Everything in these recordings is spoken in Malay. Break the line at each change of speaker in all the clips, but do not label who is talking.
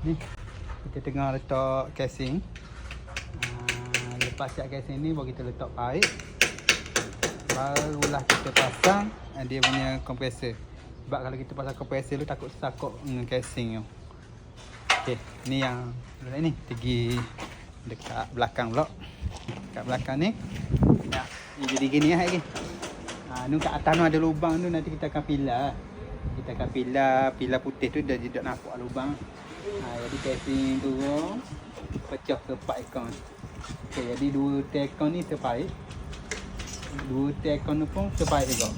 Ni kita tengah letak casing. Ah, lepas siap casing ni baru kita letak pipe. Barulah kita pasang ah, dia punya kompresor. Sebab kalau kita pasang kompresor tu takut sakok dengan casing tu. Okey, ni yang ni pergi dekat belakang pula. Dekat belakang ni. Ya, jadi gini lah lagi. Ha, ni kat atas tu ada lubang tu nanti kita akan pilar. Kita akan pilar, pilar putih tu dah tidak nampak lubang. Ha, jadi casing turun pecah ke empat ekor. Okey, jadi dua tekon ni sepaik. Dua tekon tu pun sepaik juga.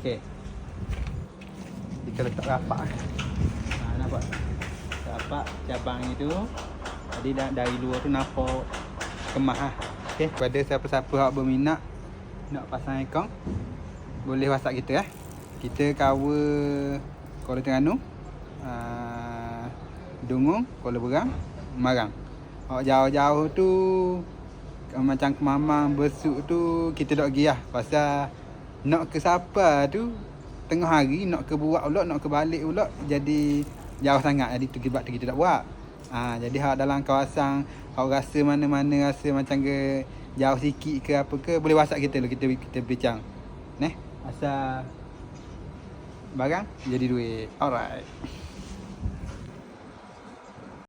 Okey. Kita letak rapat. Ha, nampak? Rapat cabang itu. Jadi dari luar tu nampak kemas lah. Okey, kepada siapa-siapa yang berminat nak pasang aircon boleh WhatsApp kita eh. Kita cover Kuala Terengganu, uh, Dungung, Kuala Berang, Marang. Awak jauh-jauh tu uh, macam ke Mamang besuk tu kita pergi lah pasal nak ke siapa tu tengah hari nak ke buat pula nak ke balik pula jadi jauh sangat jadi tu sebab tu kita tak buat. Ha, jadi hak dalam kawasan awak rasa mana-mana rasa macam ke jauh sikit ke apa ke boleh WhatsApp kita dulu kita kita bincang. Neh, asal barang jadi duit. Alright.